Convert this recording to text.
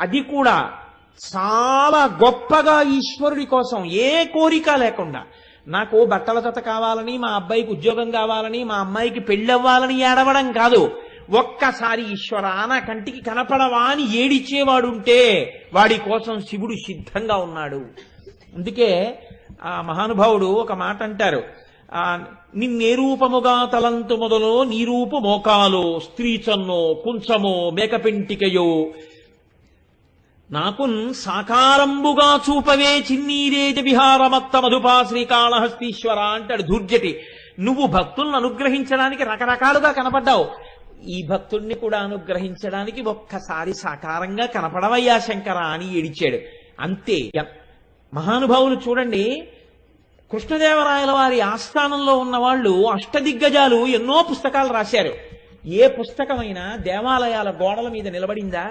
అది కూడా చాలా గొప్పగా ఈశ్వరుడి కోసం ఏ కోరిక లేకుండా. నాకు బట్టల జత కావాలని మా అబ్బాయికి ఉద్యోగం కావాలని మా అమ్మాయికి పెళ్ళవ్వాలని ఏడవడం కాదు. ఒక్కసారి ఈశ్వర నా కంటికి కనపడవా అని ఏడిచేవాడుంటే వాడి కోసం శివుడు సిద్ధంగా ఉన్నాడు. అందుకే ఆ మహానుభావుడు ఒక మాట అంటారు. ఆ నిన్నే రూపముగా తలంతు మొదలో నీ రూపు మోకాలో స్త్రీచన్నో కుంచమో మేకపెంటికయో నాకున్ సాకారంబుగా చూపవే చిన్నీరేజ విహారమత్త మధుపా శ్రీకాళహస్తీశ్వర అంటాడు దుర్జటి. నువ్వు భక్తులను అనుగ్రహించడానికి రకరకాలుగా కనపడ్డావు. ఈ భక్తుణ్ణి కూడా అనుగ్రహించడానికి ఒక్కసారి సాకారంగా కనపడవయ్యా శంకర అని ఏడిచాడు అంతే మహానుభావులు చూడండి కృష్ణదేవరాయల వారి ఆస్థానంలో ఉన్న వాళ్ళు అష్టదిగ్గజాలు ఎన్నో పుస్తకాలు రాశారు. ఏ పుస్తకమైనా దేవాలయాల గోడల మీద నిలబడిందా?